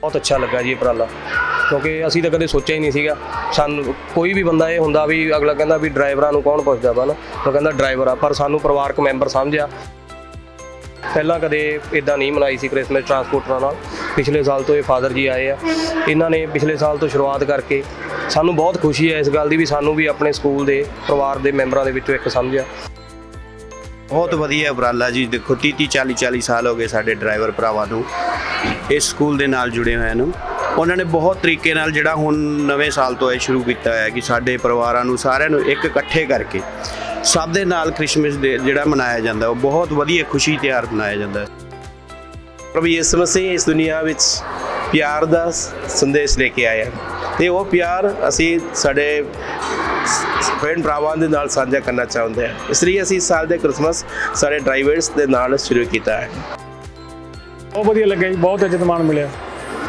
ਬਹੁਤ ਅੱਛਾ ਲੱਗਾ ਜੀ ਇਹ ਉਪਰਾਲਾ। ਕਿਉਂਕਿ ਅਸੀਂ ਤਾਂ ਕਦੇ ਸੋਚਿਆ ਹੀ ਨਹੀਂ ਸੀਗਾ। ਸਾਨੂੰ ਕੋਈ ਵੀ ਬੰਦਾ ਇਹ ਹੁੰਦਾ ਵੀ ਅਗਲਾ ਕਹਿੰਦਾ ਵੀ ਡਰਾਈਵਰਾਂ ਨੂੰ ਕੌਣ ਪੁੱਛਦਾ ਵਾ ਨਾ। ਉਹ ਕਹਿੰਦਾ ਡਰਾਈਵਰ ਆ, ਪਰ ਸਾਨੂੰ ਪਰਿਵਾਰਕ ਮੈਂਬਰ ਸਮਝਿਆ। ਪਹਿਲਾਂ ਕਦੇ ਇਦਾਂ ਨਹੀਂ ਮਨਾਈ ਸੀ ਕ੍ਰਿਸਮਸ ਟਰਾਂਸਪੋਰਟਰਾਂ ਨਾਲ। ਪਿਛਲੇ ਸਾਲ ਤੋਂ ਇਹ ਫਾਦਰ ਜੀ ਆਏ ਆ। ਇਹਨਾਂ ਨੇ ਪਿਛਲੇ ਸਾਲ ਤੋਂ ਸ਼ੁਰੂਆਤ ਕਰਕੇ ਸਾਨੂੰ ਬਹੁਤ ਖੁਸ਼ੀ ਹੈ ਇਸ ਗੱਲ ਦੀ ਵੀ ਸਾਨੂੰ ਵੀ ਆਪਣੇ ਸਕੂਲ ਦੇ ਪਰਿਵਾਰ ਦੇ ਮੈਂਬਰਾਂ ਦੇ ਵਿੱਚੋਂ ਇੱਕ ਸਮਝਿਆ। ਬਹੁਤ ਵਧੀਆ ਉਪਰਾਲਾ ਜੀ। ਦੇਖੋ 30 30 40 40 ਸਾਲ ਹੋ ਗਏ ਸਾਡੇ ਡਰਾਈਵਰ ਭਰਾਵਾਂ ਨੂੰ। ਇਸ ਸਕੂਲ ਦੇ ਨਾਲ ਜੁੜੇ ਹੋਏ ਹਨ ਉਹਨਾਂ ਨੇ ਬਹੁਤ ਤਰੀਕੇ ਨਾਲ ਜਿਹੜਾ ਹੁਣ ਨਵੇਂ ਸਾਲ ਤੋਂ ਇਹ ਸ਼ੁਰੂ ਕੀਤਾ ਹੈ ਕਿ ਸਾਡੇ ਪਰਿਵਾਰਾਂ ਨੂੰ ਸਾਰਿਆਂ ਨੂੰ ਇੱਕ ਇਕੱਠੇ ਕਰਕੇ ਸਭ ਦੇ ਨਾਲ ਕ੍ਰਿਸਮਸ ਦੇ ਜਿਹੜਾ ਮਨਾਇਆ ਜਾਂਦਾ, ਉਹ ਬਹੁਤ ਵਧੀਆ ਖੁਸ਼ੀ ਤਿਉਹਾਰ ਮਨਾਇਆ ਜਾਂਦਾ ਹੈ। ਪ੍ਰਭੂ ਯਿਸੂ ਮਸੀਹ ਇਸ ਦੁਨੀਆ ਵਿੱਚ ਪਿਆਰ ਦਾ ਸੰਦੇਸ਼ ਲੈ ਕੇ ਆਇਆ ਤੇ ਉਹ ਪਿਆਰ ਅਸੀਂ ਸਾਡੇ ਫਰੈਂਡ ਭਰਾਵਾਂ ਦੇ ਨਾਲ ਸਾਂਝਾ ਕਰਨਾ ਚਾਹੁੰਦੇ ਹਾਂ। ਇਸ ਲਈ ਅਸੀਂ ਇਸ ਸਾਲ ਦੇ ਕ੍ਰਿਸਮਸ ਸਾਡੇ ਡਰਾਈਵਰਸ ਦੇ ਨਾਲ ਸ਼ੁਰੂ ਕੀਤਾ ਹੈ। ਬਹੁਤ ਵਧੀਆ ਲੱਗਿਆ ਜੀ ਬਹੁਤ ਇੱਜ਼ਤ ਮਾਣ ਮਿਲਿਆ।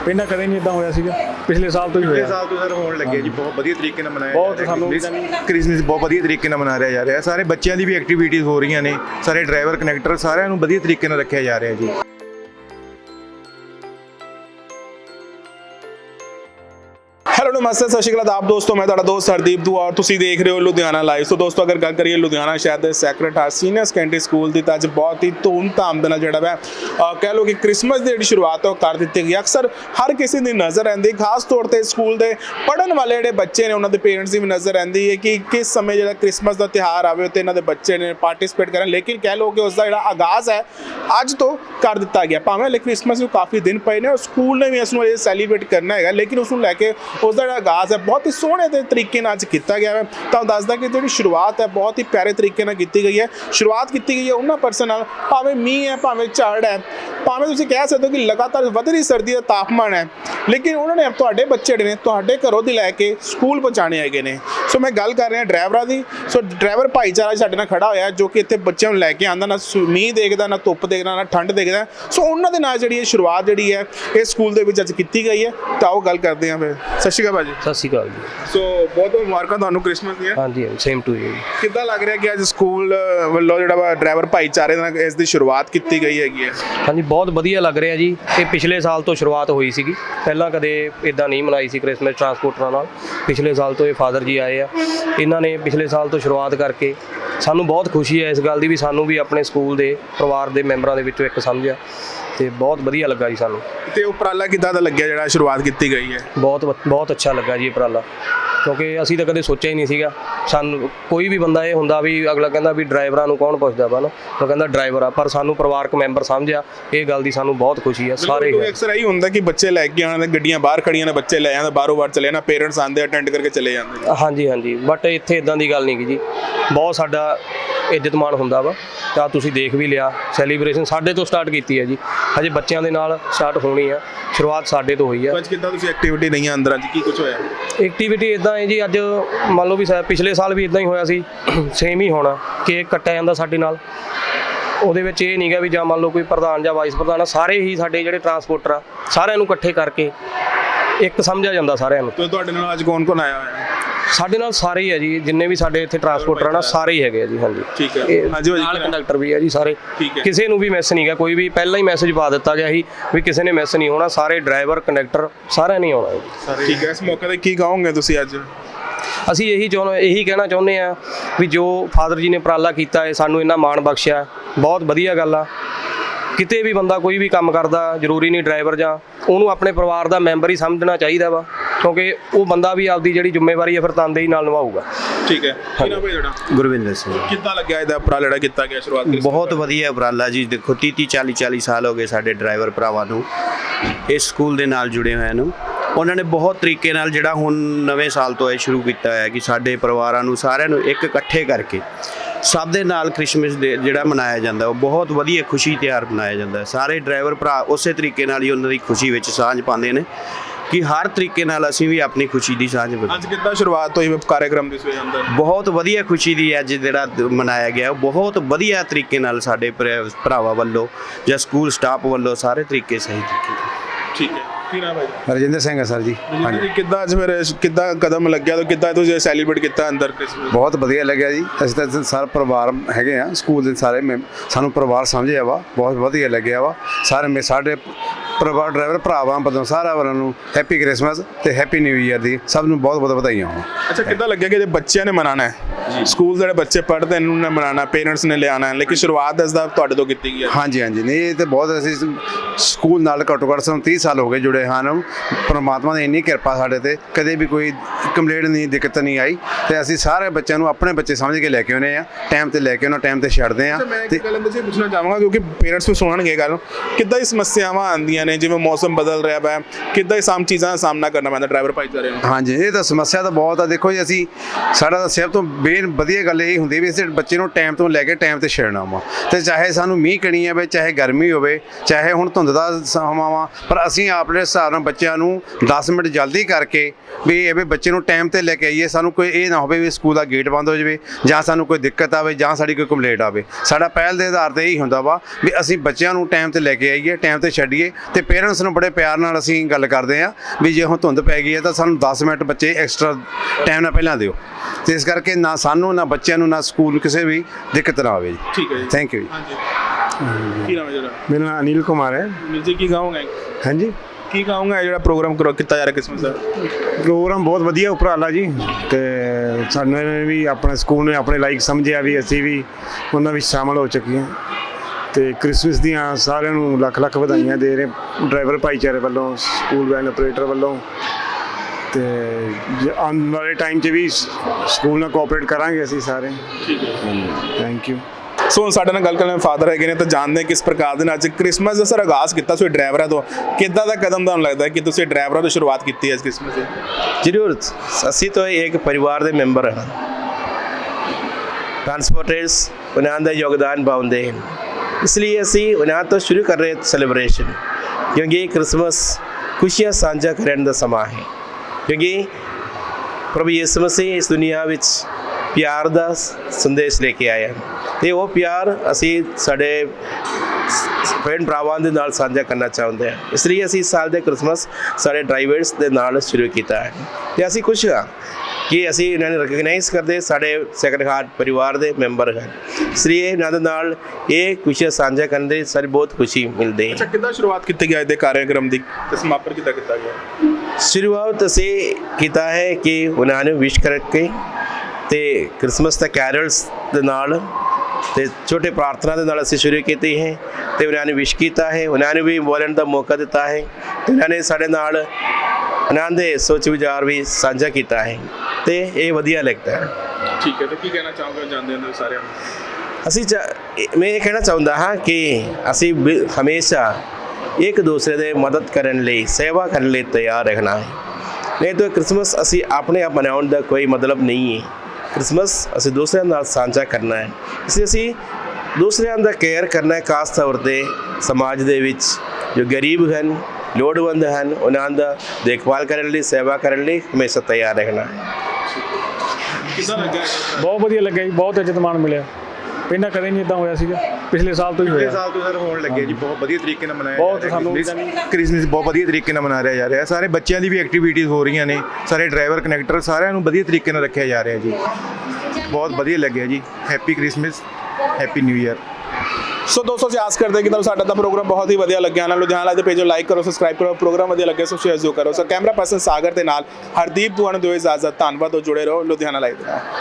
ਪਹਿਲਾਂ ਕਦੇ ਨਹੀਂ ਇਦਾਂ ਹੋਇਆ ਸੀਗਾ ਪਿਛਲੇ ਸਾਲ ਤੋਂ ਹੀ ਪਿਛਲੇ ਹੋਇਆ ਸਾਲ ਤੋਂ ਸਰ ਹੋਣ ਲੱਗੇ ਜੀ ਬਹੁਤ ਵਧੀਆ ਤਰੀਕੇ ਨਾਲ ਮਨਾਇਆ ਬਹੁਤ ਸਾਨੂੰ- ਕ੍ਰਿਸਮਸ- ਕ੍ਰਿਸਮਸ ਬਹੁਤ ਵਧੀਆ ਤਰੀਕੇ ਨਾਲ ਮਨਾ ਰਿਹਾ ਜਾ ਰਿਹਾ। ਸਾਰੇ ਬੱਚਿਆਂ ਦੀ ਵੀ ਐਕਟੀਵਿਟੀਜ਼ ਹੋ ਰਹੀਆਂ ਨੇ ਸਾਰੇ ਡਰਾਈਵਰ ਕਨੈਕਟਰ ਸਾਰਿਆਂ ਨੂੰ ਵਧੀਆ ਤਰੀਕੇ ਨਾਲ ਰੱਖਿਆ ਜਾ ਰਿਹਾ ਜੀ। ਨਮਸਤੇ ਸਤਿ ਸ਼੍ਰੀ ਅਕਾਲ ਆਪ ਦੋਸਤੋ, ਮੈਂ ਤੁਹਾਡਾ ਦੋਸਤ ਹਰਦੀਪ ਦੁਆਰ। ਤੁਸੀਂ ਦੇਖ ਰਹੇ ਹੋ ਲੁਧਿਆਣਾ ਲਾਈਵ ਸੋ ਦੋਸਤੋ, ਅਗਰ ਗੱਲ ਕਰੀਏ ਲੁਧਿਆਣਾ ਸ਼ਹਿਰ ਦੇ Sacred Heart senior secondary school ਦੀ, ਤਾਂ ਅੱਜ ਬਹੁਤ ਹੀ ਧੂਮ-ਧਾਮ ਦੇ ਨਾਲ ਜਿਹੜਾ ਵਾ ਕਹਿ ਲਓ ਕਿ ਕ੍ਰਿਸਮਸ ਦੀ ਜਿਹੜੀ ਸ਼ੁਰੂਆਤ ਹੈ ਉਹ ਕਰ ਦਿੱਤੀ ਗਈ ਅਕਸਰ ਹਰ ਕਿਸੇ ਦੀ ਨਜ਼ਰ ਰਹਿੰਦੀ, ਖਾਸ ਤੌਰ ਤੇ ਸਕੂਲ ਦੇ ਪੜਨ ਵਾਲੇ ਜਿਹੜੇ ਬੱਚੇ ਨੇ, ਉਹਨਾਂ ਦੇ ਪੇਰੈਂਟਸ ਦੀ ਵੀ ਨਜ਼ਰ ਰਹਿੰਦੀ ਹੈ ਕਿ ਕਿਸ ਸਮੇਂ ਜਿਹੜਾ ਕ੍ਰਿਸਮਸ ਦਾ ਤਿਉਹਾਰ ਆਵੇ ਤੇ ਇਹਨਾਂ ਦੇ ਬੱਚੇ ਨੇ ਪਾਰਟਿਸਿਪੇਟ ਕਰਨ। ਲੇਕਿਨ ਕਹਿ ਲਓ ਕਿ ਉਸ ਦਾ ਜਿਹੜਾ ਆਗਾਜ਼ ਹੈ, ਅੱਜ ਤੋਂ ਕਰ ਦਿੱਤਾ ਗਿਆ। ਭਾਵੇਂ ਲੇਕਿਨ ਕ੍ਰਿਸਮਸ ਨੂੰ ਕਾਫੀ ਦਿਨ ਪਏ ਨੇ ਔਰ ਸਕੂਲ ਨੇ ਵੀ ਇਸ ਨੂੰ ਇਹ ਸੈਲੀਬ੍ਰੇਟ ਕਰਨਾ ਹੈਗਾ, ਲੇਕਿਨ ਉਸ ਨੂੰ ਲੈ ਕੇ ਉਸ ਦਾ ਜਿਹੜਾ ਆਗਾਜ਼ ਹੈ, ਬਹੁਤ ਹੀ ਸੋਹਣੇ ਦੇ ਤਰੀਕੇ ਨਾਲ ਅੱਜ ਕੀਤਾ ਗਿਆ ਹੈ। ਤੁਹਾਨੂੰ ਦੱਸਦਾ ਕਿ ਜਿਹੜੀ ਸ਼ੁਰੂਆਤ ਹੈ, ਬਹੁਤ ਹੀ ਪਿਆਰੇ ਤਰੀਕੇ ਨਾਲ ਕੀਤੀ ਗਈ ਹੈ। ਸ਼ੁਰੂਆਤ ਕੀਤੀ ਗਈ ਹੈ ਉਹਨਾਂ ਪਰਸਨ ਨਾਲ, ਭਾਵੇਂ ਮੀਂਹ ਹੈ, ਭਾਵੇਂ ਝੜ ਹੈ। ਭਾਵੇਂ ਤੁਸੀਂ ਕਹਿ ਸਕਦੇ ਹੋ ਕਿ ਲਗਾਤਾਰ ਵਧ ਰਹੀ ਸਰਦੀ ਦਾ ਤਾਪਮਾਨ ਹੈ। ਲੇਕਿਨ ਉਹਨਾਂ ਨੇ ਤੁਹਾਡੇ ਬੱਚੇ ਜਿਹੜੇ ਨੇ, ਤੁਹਾਡੇ ਘਰੋਂ ਦੀ ਲੈ ਕੇ ਸਕੂਲ ਪਹੁੰਚਾਣੇ ਹੈਗੇ ਨੇ। ਸੋ ਮੈਂ ਗੱਲ ਕਰ ਰਿਹਾ ਡਰਾਈਵਰਾਂ ਦੀ। ਸੋ ਡਰਾਈਵਰ ਭਾਈਚਾਰਾ ਸਾਡੇ ਨਾਲ ਖੜਾ ਹੋਇਆ ਜੋ ਕਿ ਇੱਥੇ ਬੱਚਿਆਂ ਨੂੰ ਲੈ ਕੇ ਆਂਦਾ ਨਾ ਮੀਂਹ ਦੇਖਦਾ ਨਾ ਧੁੱਪ ਦੇਖਦਾ ਨਾ ਠੰਡ ਦੇਖਦਾ। ਸੋ ਉਹਨਾਂ ਦੇ ਨਾਲ ਜਿਹੜੀ ਇਹ ਸ਼ੁਰੂਆਤ ਜਿਹੜੀ ਹੈ ਇਹ ਸਕੂਲ ਦੇ ਵਿੱਚ ਅੱਜ ਕੀਤੀ ਗਈ ਹੈ। ਤਾਂ ਉਹ ਗੱਲ ਕਰਦੇ ਹਾਂ ਫਿਰ। ਸਤਿ ਸ਼੍ਰੀ ਅਕਾਲ ਭਾਜੀ। ਸਤਿ ਸ਼੍ਰੀ ਅਕਾਲ ਜੀ। ਸੋ ਬਹੁਤ ਬਹੁਤ ਮੁਬਾਰਕਾਂ ਤੁਹਾਨੂੰ ਕ੍ਰਿਸਮਸ ਦੀਆਂ। ਹਾਂਜੀ ਸੇਮ ਟੂ ਯੂ ਕਿੱਦਾਂ ਲੱਗ ਰਿਹਾ ਕਿ ਅੱਜ ਸਕੂਲ ਵੱਲੋਂ ਜਿਹੜਾ ਵਾ ਡਰਾਈਵਰ ਭਾਈਚਾਰੇ ਨਾਲ ਇਸ ਦੀ ਸ਼ੁਰੂਆਤ ਕੀਤੀ ਗਈ ਹੈਗੀ ਹੈ? ਹਾਂਜੀ ਬਹੁਤ ਵਧੀਆ ਲੱਗ ਰਿਹਾ ਜੀ। ਇਹ ਪਿਛਲੇ ਸਾਲ ਤੋਂ ਸ਼ੁਰੂਆਤ ਹੋਈ ਸੀਗੀ। ਪਹਿਲਾਂ ਕਦੇ ਇਦਾਂ ਨਹੀਂ ਮਨਾਈ ਸੀ ਕ੍ਰਿਸਮਸ ਟਰਾਂਸਪੋਰਟਰਾਂ ਨਾਲ। ਪਿਛਲੇ ਸਾਲ ਤੋਂ ਇਹ ਫਾਦਰ ਜੀ ਆਏ ਆ। ਇਹਨਾਂ ਨੇ ਪਿਛਲੇ ਸਾਲ ਤੋਂ ਸ਼ੁਰੂਆਤ ਕਰਕੇ ਸਾਨੂੰ ਬਹੁਤ ਖੁਸ਼ੀ ਹੈ ਇਸ ਗੱਲ ਦੀ ਵੀ ਸਾਨੂੰ ਵੀ ਆਪਣੇ ਸਕੂਲ ਦੇ ਪਰਿਵਾਰ ਦੇ ਮੈਂਬਰਾਂ ਦੇ ਵਿੱਚੋਂ ਇੱਕ ਸਮਝਿਆ ਤੇ ਬਹੁਤ ਵਧੀਆ ਲੱਗਾ ਜੀ ਸਾਨੂੰ। ਤੇ ਉਪਰਾਲਾ ਕਿੱਦਾਂ ਦਾ ਲੱਗਿਆ ਜਿਹੜਾ ਸ਼ੁਰੂਆਤ ਕੀਤੀ ਗਈ ਹੈ? ਬਹੁਤ ਬਹੁਤ ਅੱਛਾ ਲੱਗਾ ਜੀ ਉਪਰਾਲਾ। ਕਿਉਂਕਿ ਅਸੀਂ ਤਾਂ ਕਦੇ ਸੋਚਿਆ ਹੀ ਨਹੀਂ ਸੀਗਾ। ਸਾਨੂੰ ਕੋਈ ਵੀ ਬੰਦਾ ਇਹ ਹੁੰਦਾ ਵੀ ਅਗਲਾ ਕਹਿੰਦਾ ਵੀ ਡਰਾਈਵਰਾਂ ਨੂੰ ਕੌਣ ਪੁੱਛਦਾ ਵਾ ਨਾ? ਉਹ ਕਹਿੰਦਾ ਡਰਾਈਵਰ ਆ। ਪਰ ਸਾਨੂੰ ਪਰਿਵਾਰਕ ਮੈਂਬਰ ਸਮਝਿਆ। ਇਹ ਗੱਲ ਦੀ ਸਾਨੂੰ ਬਹੁਤ ਖੁਸ਼ੀ ਹੈ ਸਾਰੇ ਸਾਰੇ ਅਕਸਰ ਇਹੀ ਹੁੰਦਾ ਕਿ ਬੱਚੇ ਲੈ ਕੇ ਆਉਣ ਗੱਡੀਆਂ ਬਾਹਰ ਖੜੀਆਂ ਨੇ ਬੱਚੇ ਲੈ ਜਾਂਦੇ ਬਾਹਰੋਂ ਬਾਹਰ ਚਲੇ ਨਾ ਪੇਰੈਂਟਸ ਆਂਦੇ ਅਟੈਂਡ ਕਰਕੇ ਚਲੇ ਜਾਂਦੇ ਹਾਂਜੀ ਹਾਂਜੀ। ਬਟ ਇੱਥੇ ਇਦਾਂ ਦੀ ਗੱਲ ਨਹੀਂ ਗੀ ਜੀ। ਬਹੁਤ ਸਾਡਾ ਇੱਜ਼ਤਮਾਨ ਹੁੰਦਾ ਵਾ। ਤਾਂ ਤੁਸੀਂ ਦੇਖ ਵੀ ਲਿਆ। ਸੈਲੀਬ੍ਰੇਸ਼ਨ ਸਾਡੇ ਤੋਂ ਸਟਾਰਟ ਕੀਤੀ ਹੈ ਜੀ। ਹਜੇ ਬੱਚਿਆਂ ਦੇ ਨਾਲ ਸਟਾਰਟ ਹੋਣੀ ਆ। ਸ਼ੁਰੂਆਤ ਸਾਡੇ ਤੋਂ ਹੋਈ ਆ। ਅੱਜ ਕਿੱਦਾਂ ਤੁਸੀਂ ਐਕਟੀਵਿਟੀ ਨਹੀਂ ਅੰਦਰ ਅੱਜ ਕੀ ਕੁਝ ਹੋਇਆ? ਐਕਟੀਵਿਟੀ ਇਦਾਂ ਹੈ ਜੀ ਅੱਜ ਮੰਨ ਲਓ ਵੀ ਸ਼ਾਇਦ ਪਿਛਲੇ ਸਾਲ ਵੀ ਇਦਾਂ ਹੀ ਹੋਇਆ ਸੀ ਸੇਮ ਹੀ ਹੋਣਾ ਕੇਕ ਕੱਟਿਆ ਜਾਂਦਾ ਸਾਡੇ ਨਾਲ। ਉਹਦੇ ਵਿੱਚ ਇਹ ਨਹੀਂਗਾ ਵੀ ਜਾਂ ਮੰਨ ਲਓ ਕੋਈ ਪ੍ਰਧਾਨ ਜਾਂ ਵਾਈਸ ਪ੍ਰਧਾਨ ਆ ਸਾਰੇ ਹੀ ਸਾਡੇ ਜਿਹੜੇ ਟਰਾਂਸਪੋਰਟਰ ਆ ਸਾਰਿਆਂ ਨੂੰ ਇਕੱਠੇ ਕਰਕੇ ਇੱਕ ਸਮਝਿਆ ਜਾਂਦਾ ਸਾਰਿਆਂ ਨੂੰ। ਤੇ ਤੁਹਾਡੇ ਨਾਲ ਅੱਜ ਕੌਣ ਕੌਣ ਆਇਆ ਹੋਇਆ? ਹੈ ਸਾਡੇ ਨਾਲ ਸਾਰੇ ਹੀ ਆ ਜੀ ਜਿੰਨੇ ਵੀ ਸਾਡੇ ਇੱਥੇ ਟਰਾਂਸਪੋਰਟਰ ਆ ਨਾ ਸਾਰੇ ਹੀ ਹੈਗੇ ਆ ਜੀ ਹਾਂਜੀ। ਠੀਕ ਹੈ। ਹਾਂਜੀ ਨਾਲ ਕੰਡਕਟਰ ਵੀ ਆ ਜੀ ਸਾਰੇ। ਹੈ। ਕਿਸੇ ਨੂੰ ਵੀ ਮਿਸ ਨਹੀਂਗਾ ਕੋਈ ਵੀ ਪਹਿਲਾਂ ਹੀ ਮੈਸੇਜ ਪਾ ਦਿੱਤਾ ਗਿਆ ਸੀ ਵੀ ਕਿਸੇ ਨੇ ਮਿਸ ਨਹੀਂ ਹੋਣਾ ਸਾਰੇ ਡਰਾਈਵਰ ਕੰਡਕਟਰ ਸਾਰਿਆਂ ਨੇ ਆਉਣਾ ਜੀ। ਠੀਕ ਹੈ ਇਸ ਮੌਕੇ ਤੇ ਕੀ ਕਹੋਗੇ ਤੁਸੀਂ ਅੱਜ? ਅਸੀਂ ਇਹੀ ਚਾਹੁੰਦੇ ਇਹੀ ਕਹਿਣਾ ਚਾਹੁੰਦੇ ਆ ਵੀ ਜੋ ਫਾਦਰ ਜੀ ਨੇ ਉਪਰਾਲਾ ਕੀਤਾ ਹੈ ਸਾਨੂੰ ਇੰਨਾ ਮਾਣ ਬਖਸ਼ਿਆ ਬਹੁਤ ਵਧੀਆ ਗੱਲ ਆ। ਕਿਤੇ ਵੀ ਬੰਦਾ ਕੋਈ ਵੀ ਕੰਮ ਕਰਦਾ ਜ਼ਰੂਰੀ ਨਹੀਂ ਡਰਾਈਵਰ ਜਾਂ ਉਹਨੂੰ ਆਪਣੇ ਪਰਿਵਾਰ ਦਾ ਮੈਂਬਰ ਹੀ ਸਮਝਣਾ ਚਾਹੀਦਾ ਵਾ। ਕਿਉਂਕਿ ਉਹ ਬੰਦਾ ਵੀ ਆਪਦੀ ਜਿਹੜੀ ਜ਼ਿੰਮੇਵਾਰੀ ਹੈ ਫਿਰ ਤਨਦੇਹੀ ਨਾਲ ਨਿਭਾਊਗਾ। ਠੀਕ ਹੈ। ਕਿਹਨਾਂ ਭਾਈ ਤੁਹਾਡਾ ਗੁਰਵਿੰਦਰ ਸਿੰਘ। ਕਿੱਦਾਂ ਲੱਗਿਆ ਇਹਦਾ ਉਪਰਾਲਾ ਜਿਹੜਾ ਕੀਤਾ ਗਿਆ ਸ਼ੁਰੂਆਤ ਕ੍ਰਿਸਮਸ ਬਹੁਤ ਵਧੀਆ ਉਪਰਾਲਾ ਜੀ। ਦੇਖੋ 30 30 40 40 ਸਾਲ ਹੋ ਗਏ ਸਾਡੇ ਡਰਾਈਵਰ ਭਰਾਵਾਂ ਨੂੰ। ਇਸ ਸਕੂਲ ਦੇ ਨਾਲ ਜੁੜੇ ਹੋਏ ਨੂੰ। ਉਹਨਾਂ ਨੇ ਬਹੁਤ ਤਰੀਕੇ ਨਾਲ ਜਿਹੜਾ ਹੁਣ ਨਵੇਂ ਸਾਲ ਤੋਂ ਇਹ ਸ਼ੁਰੂ ਕੀਤਾ ਹੈ ਕਿ ਸਾਡੇ ਪਰਿਵਾਰਾਂ ਨੂੰ ਸਾਰਿਆਂ ਨੂੰ ਇੱਕ ਇਕੱਠੇ ਕਰਕੇ ਸਭ ਦੇ ਨਾਲ ਕ੍ਰਿਸਮਸ ਦੇ ਜਿਹੜਾ ਮਨਾਇਆ ਜਾਂਦਾ ਉਹ ਬਹੁਤ ਵਧੀਆ ਖੁਸ਼ੀ ਤਿਉਹਾਰ ਮਨਾਇਆ ਜਾਂਦਾ। ਹੈ ਸਾਰੇ ਡਰਾਈਵਰ ਭਰਾ ਉਸੇ ਤਰੀਕੇ ਨਾਲ ਹੀ ਉਹਨਾਂ ਦੀ ਖੁਸ਼ੀ ਵਿੱਚ ਸਾਂਝ ਪਾਉਂਦੇ ਨੇ। ਕਿ ਹਰ ਤਰੀਕੇ ਨਾਲ ਅਸੀਂ ਵੀ ਆਪਣੀ ਖੁਸ਼ੀ ਦੀ ਸਾਂਝ ਬਣਾਈਏ ਅੱਜ ਕਿੱਦਾਂ ਸ਼ੁਰੂਆਤ ਹੋਈ ਕਾਰਜਕ੍ਰਮ ਦੀ ਸਵੇਰ ਅੰਦਰ? ਬਹੁਤ ਵਧੀਆ ਖੁਸ਼ੀ ਦੀ ਅੱਜ ਜਿਹੜਾ ਮਨਾਇਆ ਗਿਆ। ਉਹ ਬਹੁਤ ਵਧੀਆ ਤਰੀਕੇ ਨਾਲ ਸਾਡੇ ਭਰਾ- ਭਰਾਵਾਂ ਵੱਲੋਂ ਜਾਂ ਸਕੂਲ ਸਟਾਫ ਵੱਲੋਂ ਸਾਰੇ ਤਰੀਕੇ ਸਹੀ ਤਰੀਕੇ। ਠੀਕ ਹੈ। ਕੀ ਨਾਮ ਹੈ ਜੀ? ਰਜਿੰਦਰ ਸਿੰਘ ਹੈ ਸਰ ਜੀ। ਹਾਂਜੀ। ਕਿੱਦਾਂ ਅੱਜ ਫਿਰ ਕਿੱਦਾਂ ਕਦਮ ਲੱਗਿਆ ਤਾਂ ਕਿੱਦਾਂ ਤੁਸੀਂ ਸੈਲੀਬ੍ਰੇਟ ਕੀਤਾ ਅੰਦਰ ਬਹੁਤ ਵਧੀਆ ਲੱਗਿਆ ਜੀ। ਅਸੀਂ ਤਾਂ ਸਾਰਾ ਪਰਿਵਾਰ ਹੈਗੇ ਆ ਸਕੂਲ ਦੇ ਸਾਰੇ ਸਾਨੂੰ ਪਰਿਵਾਰ ਸਮਝਿਆ ਵਾ। ਬਹੁਤ ਵਧੀਆ ਲੱਗਿਆ ਵਾ। ਸਾਰੇ ਮੇ ਸਾਡੇ ਪਰਿਵਾਰ ਡਰਾਈਵਰ ਭਰਾਵਾਂ ਵੱਲੋਂ ਸਾਰਿਆਂ ਵੱਲੋਂ ਨੂੰ ਹੈਪੀ ਕ੍ਰਿਸਮਸ ਤੇ ਹੈਪੀ ਨਿਊ ਈਅਰ ਦੀ ਸਭ ਨੂੰ ਬਹੁਤ ਬਹੁਤ ਵਧਾਈਆਂ ਹੋਣ। ਅੱਛਾ, ਕਿੱਦਾਂ ਲੱਗਿਆ ਕਿ ਜੇ ਬੱਚਿਆਂ ਨੇ ਮਨਾਣਾ ਹੈ? ਸਕੂਲ ਦੇ ਜਿਹੜੇ ਬੱਚੇ ਪੜ੍ਹਦੇ ਨੇ ਉਹਨਾਂ ਨੇ ਮਨਾਣਾ ਪੇਰੈਂਟਸ ਨੇ ਲਿਆਣਾ ਲੇਕਿਨ ਸ਼ੁਰੂਆਤ ਇਸ ਦਾ ਤੁਹਾਡੇ ਤੋਂ ਕੀਤੀ ਗਈ ਹੈ। ਹਾਂਜੀ ਹਾਂਜੀ। ਨਹੀਂ ਇਹ ਤੇ ਬਹੁਤ ਅਸੀਂ ਸਕੂਲ ਨਾਲ ਘੱਟੋ ਘੱਟ ਸਾਨੂੰ 30 ਸਾਲ ਹੋ ਗਏ ਜੁੜੇ ਹਨ ਪਰਮਾਤਮਾ ਦੀ ਇੰਨੀ ਕਿਰਪਾ ਸਾਡੇ ਤੇ ਕਦੇ ਵੀ ਕੋਈ ਕੰਪਲੇਂਟ ਨਹੀਂ ਦਿੱਕਤ ਨਹੀਂ ਆਈ। ਤੇ ਅਸੀਂ ਸਾਰੇ ਬੱਚਿਆਂ ਨੂੰ ਆਪਣੇ ਬੱਚੇ ਸਮਝ ਕੇ ਲੈ ਕੇ ਆਉਨੇ ਆ ਟਾਈਮ ਤੇ ਲੈ ਕੇ ਉਹਨਾਂ ਟਾਈਮ ਤੇ ਛੱਡਦੇ ਆ ਮੈਂ ਤੇ ਇੱਕ ਗੱਲ ਅੰਦਰ ਪੁੱਛਣਾ ਚਾਹਾਂਗਾ ਕਿਉਂਕਿ ਪੇਰੈਂਟਸ ਵੀ ਸੁਣਨਗੇ ਗੱਲ। ਕਿੱਦਾਂ ਹੀ ਸਮੱਸਿਆਵਾਂ ਆਉਂਦੀਆਂ ਨੇ? ਜਿਵੇਂ ਮੌਸਮ ਬਦਲ ਰਿਹਾ ਹੈ ਕਿੱਦਾਂ ਹੀ ਸਾਮ ਚੀਜ਼ਾਂ ਦਾ ਸਾਹਮਣਾ ਕਰਨਾ ਪੈਂਦਾ ਡਰਾਈਵਰ ਭਾਈਚਾਰੇ ਨੂੰ? ਹਾਂਜੀ ਇਹ ਤਾਂ ਸਮੱਸਿਆ ਤਾਂ ਬਹੁਤ ਆ। ਦੇਖੋ ਜੀ ਅਸੀਂ ਸਾਡਾ ਤਾਂ ਸਭ ਤੋਂ ਮੇਨ ਵਧੀਆ ਗੱਲ ਇਹ ਹੁੰਦੀ ਵੀ ਅਸੀਂ ਬੱਚੇ ਨੂੰ ਟਾਈਮ ਤੋਂ ਲੈ ਕੇ ਟਾਈਮ ਤੇ ਛੱਡਣਾ ਵਾ। ਤੇ ਚਾਹੇ ਸਾਨੂੰ ਮੀਂਹ ਕਣੀ ਆਵੇ, ਚਾਹੇ ਗਰਮੀ ਹੋਵੇ, ਚਾਹੇ ਹੁਣ ਧੁੰਦ ਦਾ ਸਮਾਂ ਵਾ, ਪਰ ਅਸੀਂ ਆਪਣੇ ਹਿਸਾਬ ਨਾਲ ਬੱਚਿਆਂ ਨੂੰ 10 ਮਿੰਟ ਜਲਦੀ ਕਰਕੇ ਵੀ ਇਹ ਵੀ ਬੱਚੇ ਨੂੰ ਟਾਈਮ ਤੇ ਲੈ ਕੇ ਆਈਏ। ਸਾਨੂੰ ਕੋਈ ਇਹ ਨਾ ਹੋਵੇ ਵੀ ਸਕੂਲ ਦਾ ਗੇਟ ਬੰਦ ਹੋ ਜਾਵੇ ਜਾਂ ਸਾਨੂੰ ਕੋਈ ਦਿੱਕਤ ਆਵੇ ਜਾਂ ਸਾਡੀ ਕੋਈ ਕੰਪਲੇਂਟ ਆਵੇ। ਸਾਡਾ ਪਹਿਲ ਦੇ ਆਧਾਰ ਤੇ ਇਹੀ ਹੁੰਦਾ ਵਾ ਵੀ ਅਸੀਂ ਬੱਚਿਆਂ ਨੂੰ ਟਾਈਮ ਤੇ ਲੈ ਕੇ ਆਈਏ ਟਾਈਮ ਤੇ ਛੱਡੀਏ ਤੇ ਪੇਰੈਂਟਸ ਨੂੰ ਬੜੇ ਪਿਆਰ ਨਾਲ ਅਸੀਂ ਗੱਲ ਕਰਦੇ ਆ ਵੀ ਜੇ ਹੁਣ ਧੁੰਦ ਪੈ ਗਈ ਹੈ ਤਾਂ ਸਾਨੂੰ 10 ਮਿੰਟ ਬੱਚੇ ਐਕਸਟਰਾ ਟਾਈਮ ਨਾਲ ਪਹਿਲਾਂ ਦਿਓ। ਤੇ ਇਸ ਕਰਕੇ ਨਾ ਸਾਨੂੰ ਨਾ ਬੱਚਿਆਂ ਨੂੰ ਨਾ ਸਕੂਲ ਕਿਸੇ ਵੀ ਦਿੱਕਤ ਨਾ ਆਵੇ ਜੀ। ਠੀਕ ਹੈ ਜੀ। ਥੈਂਕ ਯੂ ਜੀ। ਹਾਂਜੀ। ਕੀ ਨਾਮ ਹੈ ਜਰਾ ਮੇਰਾ ਨਾਮ ਅਨਿਲ ਕੁਮਾਰ ਹੈ। ਮਿਰਜੀ ਕੀ ਕਹੋਗੇ ਹਾਂਜੀ। ਕੀ ਕਹੋਗੇ ਇਹ ਜਿਹੜਾ ਪ੍ਰੋਗਰਾਮ ਕਰੋ ਕੀਤਾ ਜਾ ਰਿਹਾ ਕਿਸਮਤ ਦਾ? ਪ੍ਰੋਗਰਾਮ ਬਹੁਤ ਵਧੀਆ ਉਪਰਾਲਾ ਜੀ ਤੇ ਸਾਨੂੰ ਵੀ ਆਪਣੇ ਸਕੂਲ ਨੇ ਆਪਣੇ ਲਾਇਕ ਸਮਝਿਆ ਵੀ ਅਸੀਂ ਵੀ ਉਹਨਾਂ ਵਿੱਚ ਸ਼ਾਮਲ ਹੋ ਚੁੱਕੇ ਹਾਂ। ਤੇ ਕ੍ਰਿਸਮਸ ਦੀਆਂ ਸਾਰਿਆਂ ਨੂੰ ਲੱਖ ਲੱਖ ਵਧਾਈਆਂ ਦੇ ਰਹੇ ਡਰਾਈਵਰ ਭਾਈਚਾਰੇ ਵੱਲੋਂ ਸਕੂਲ ਵੈਨ ਆਪਰੇਟਰ ਵੱਲੋਂ ਤੇ ਜ- ਆਉਣ ਵਾਲੇ ਟਾਈਮ 'ਚ ਵੀ ਸ- ਸਕੂਲ ਨਾਲ ਕੋਆਪਰੇਟ ਕਰਾਂਗੇ ਅਸੀਂ ਸਾਰੇ। ਠੀਕ ਹੈ। ਥੈਂਕ ਯੂ ਸੋ ਹੁਣ ਸਾਡੇ ਨਾਲ ਗੱਲ ਕਰਨ ਫਾਦਰ ਹੈਗੇ ਨੇ ਤਾਂ ਜਾਣਦੇ ਹਾਂ ਕਿਸ ਪ੍ਰਕਾਰ ਦੇ ਨਾਲ ਅੱਜ ਕ੍ਰਿਸਮਸ ਦਾ ਸਰ ਆਗਾਜ਼ ਕੀਤਾ ਸੋ ਡਰਾਈਵਰਾਂ ਤੋਂ। ਕਿੱਦਾਂ ਦਾ ਕਦਮ ਤੁਹਾਨੂੰ ਲੱਗਦਾ ਹੈ ਕਿ ਤੁਸੀਂ ਡਰਾਈਵਰਾਂ ਤੋਂ ਸ਼ੁਰੂਆਤ ਕੀਤੀ ਹੈ ਇਸ ਕ੍ਰਿਸਮਸ ਦੀ? ਜ਼ਰੂਰ। ਅਸੀਂ ਤਾਂ ਇੱਕ ਪਰਿਵਾਰ ਦੇ ਮੈਂਬਰ ਹਾਂ। ਟਰਾਂਸਪੋਰਟਰਸ ਉਹਨਾਂ ਦਾ ਯੋਗਦਾਨ ਪਾਉਂਦੇ ਹਨ। ਇਸ ਲਈ ਅਸੀਂ ਉਹਨਾਂ ਤੋਂ ਸ਼ੁਰੂ ਕਰ ਰਹੇ ਸੈਲੀਬ੍ਰੇਸ਼ਨ ਕਿਉਂਕਿ ਕ੍ਰਿਸਮਸ ਖੁਸ਼ੀਆਂ ਸਾਂਝਾ ਕਰਨ ਦਾ ਸਮਾਂ ਹੈ। ਕਿਉਂਕਿ ਪ੍ਰਭੂ ਯਿਸੂ ਮਸੀਹ ਇਸ ਦੁਨੀਆ ਵਿੱਚ ਪਿਆਰ ਦਾ ਸੰਦੇਸ਼ ਲੈ ਕੇ ਆਇਆ। ਹਨ ਤੇ ਉਹ ਪਿਆਰ ਅਸੀਂ ਸਾਡੇ ਭੈਣ ਭਰਾਵਾਂ ਦੇ ਨਾਲ ਸਾਂਝਾ ਕਰਨਾ ਚਾਹੁੰਦੇ ਹਾਂ। ਇਸ ਲਈ ਅਸੀਂ ਇਸ ਸਾਲ ਦੇ ਕ੍ਰਿਸਮਸ ਸਾਡੇ ਡਰਾਈਵਰਸ ਦੇ ਨਾਲ ਸ਼ੁਰੂ ਕੀਤਾ ਹੈ। ਤੇ ਅਸੀਂ ਖੁਸ਼ ਹਾਂ ਕਿ ਅਸੀਂ ਇਹਨਾਂ ਨੂੰ ਰੈਕਗਨਾਈਜ਼ ਕਰਦੇ ਸਾਡੇ ਸੈਕੰਡ ਹਾਰਟ ਪਰਿਵਾਰ ਦੇ ਮੈਂਬਰ ਹਨ। ਇਸ ਲਈ ਇਹਨਾਂ ਦੇ ਨਾਲ ਇਹ ਖੁਸ਼ੀਆਂ ਸਾਂਝਾ ਕਰਨ ਦੇ ਸਾਰੀ ਬਹੁਤ ਖੁਸ਼ੀ ਮਿਲਦੀ ਹੈ। ਅੱਛਾ, ਕਿੱਦਾਂ ਸ਼ੁਰੂਆਤ ਕੀਤੀ ਗਈ ਇਹਦੇ ਕਾਰਜਕ੍ਰਮ ਦੀ ਤੇ ਸਮਾਪਨ ਕਿੱਦਾਂ ਕੀਤਾ ਗਿਆ? ਸ਼ੁਰੂਆਤ ਅਸੀਂ ਕੀਤਾ ਹੈ ਕਿ ਉਹਨਾਂ ਨੂੰ ਵਿਸ਼ ਕਰਕੇ ਤੇ ਕ੍ਰਿਸਮਸ ਦਾ ਕੈਰਲਸ ਦੇ ਨਾਲ ਤੇ ਛੋਟੇ ਪ੍ਰਾਰਥਨਾ ਦੇ ਨਾਲ ਅਸੀਂ ਸ਼ੁਰੂ ਕੀਤੀ ਹੈ ਤੇ ਉਹਨਾਂ ਨੇ ਵਿਸ਼ ਕੀਤਾ ਹੈ ਉਹਨਾਂ ਨੂੰ ਵੀ ਬੋਲਣ ਦਾ ਮੌਕਾ ਦਿੱਤਾ ਹੈ ਤੇ ਉਹਨਾਂ ਨੇ ਸਾਡੇ ਨਾਲ ਉਹਨਾਂ ਦੇ ਸੋਚ ਵਿਚਾਰ ਵੀ ਸਾਂਝਾ ਕੀਤਾ ਹੈ ਤੇ ਇਹ ਵਧੀਆ ਲੱਗਦਾ ਹੈ। ਠੀਕ ਹੈ ਤੇ ਕੀ ਕਹਿਣਾ ਚਾਹੋਗੇ ਜਾਣਦੇ ਹਾਂ ਸਾਰਿਆਂ ਨੂੰ? ਅਸੀਂ ਮੈਂ ਇਹ ਕਹਿਣਾ ਚਾਹੁੰਦਾ ਹਾਂ ਕਿ ਅਸੀਂ ਹਮੇਸ਼ਾ ਇੱਕ ਦੂਸਰੇ ਦੇ ਮਦਦ ਕਰਨ ਲਈ, ਸੇਵਾ ਕਰਨ ਲਈ ਤਿਆਰ ਰਹਿਣਾ ਹੈ। ਨਹੀਂ ਤਾਂ ਕ੍ਰਿਸਮਸ ਅਸੀਂ ਆਪਣੇ ਆਪ ਮਨਾਉਣ ਦਾ ਕੋਈ ਮਤਲਬ ਨਹੀਂ ਹੈ। ਕ੍ਰਿਸਮਸ ਅਸੀਂ ਦੂਸਰਿਆਂ ਨਾਲ ਸਾਂਝਾ ਕਰਨਾ ਹੈ। ਇਸ ਲਈ ਅਸੀਂ ਦੂਸਰਿਆਂ ਦਾ ਕੇਅਰ ਕਰਨਾ ਹੈ, ਖਾਸ ਤੌਰ ਤੇ ਸਮਾਜ ਦੇ ਵਿੱਚ ਜੋ ਗਰੀਬ ਹਨ, ਲੋੜਵੰਦ ਹਨ, ਉਹਨਾਂ ਦਾ ਦੇਖਭਾਲ ਕਰਨ ਲਈ, ਸੇਵਾ ਕਰਨ ਲਈ ਹਮੇਸ਼ਾ ਤਿਆਰ ਰਹਿਣਾ ਹੈ। ਲੱਗਾ ਬਹੁਤ ਵਧੀਆ ਲੱਗਿਆ ਜੀ, ਬਹੁਤ ਇੱਜ਼ਤ ਮਾਣ ਮਿਲਿਆ। ਪਹਿਲਾਂ ਕਦੇ ਨਹੀਂ ਇਦਾਂ ਹੋਇਆ ਸੀਗਾ। ਪਿਛਲੇ ਸਾਲ ਤੋਂ ਹੀ ਪਿਛਲੇ ਹੋਇਆ। ਸਾਲ ਤੋਂ ਸਰ ਹੋਣ ਲੱਗੇ ਜੀ ਬਹੁਤ ਵਧੀਆ ਤਰੀਕੇ ਨਾਲ ਮਨਾਇਆ ਬਹੁਤ ਜਾ ਸਾਨੂੰ ਕ੍ਰਿਸਮਸ। ਬਹੁਤ ਵਧੀਆ ਤਰੀਕੇ ਨਾਲ ਮਨਾ ਰਿਹਾ ਜਾ ਰਿਹਾ। ਸਾਰੇ ਬੱਚਿਆਂ ਦੀ ਵੀ ਐਕਟੀਵਿਟੀਜ਼ ਹੋ ਰਹੀਆਂ ਨੇ ਸਾਰੇ ਡਰਾਈਵਰ ਕਨੈਕਟਰ ਸਾਰਿਆਂ ਨੂੰ ਵਧੀਆ ਤਰੀਕੇ ਨਾਲ ਰੱਖਿਆ ਜਾ ਰਿਹਾ ਜੀ। ਬਹੁਤ ਵਧੀਆ ਲੱਗਿਆ ਜੀ। Happy Christmas happy new year so ਦੋਸਤੋ ਅਸੀਂ ਆਸ ਕਰਦੇ ਹਾਂ ਕਿ ਤੁਹਾਨੂੰ ਸਾਡਾ ਤਾਂ ਪ੍ਰੋਗਰਾਮ ਬਹੁਤ ਹੀ ਵਧੀਆ ਲੱਗਿਆ। ਨਾ ਲੁਧਿਆਣਾ ਦੇ ਪੇਜ ਨੂੰ ਲਾਈਕ ਕਰੋ ਸਬਸਕ੍ਰਾਈਬ ਕਰੋ ਪ੍ਰੋਗਰਾਮ ਵਧੀਆ ਲੱਗਿਆ ਸੋ ਸ਼ੇਅਰ ਜ਼ਰੂਰ ਕਰੋ। ਸੋ ਕੈਮਰਾ ਪਰਸਨ ਸਾਗਰ ਦੇ ਨਾਲ ਹਰਦੀਪ ਤੁਹਾਨੂੰ ਦਿਓ ਇਜਾਜ਼ਤ ਧੰਨਵਾਦ ਹੋ ਜੁੜੇ ਰਹੋ। ਲੁਧਿਆਣਾ ਲਾਈਵ ਦੇ ਨਾਲ।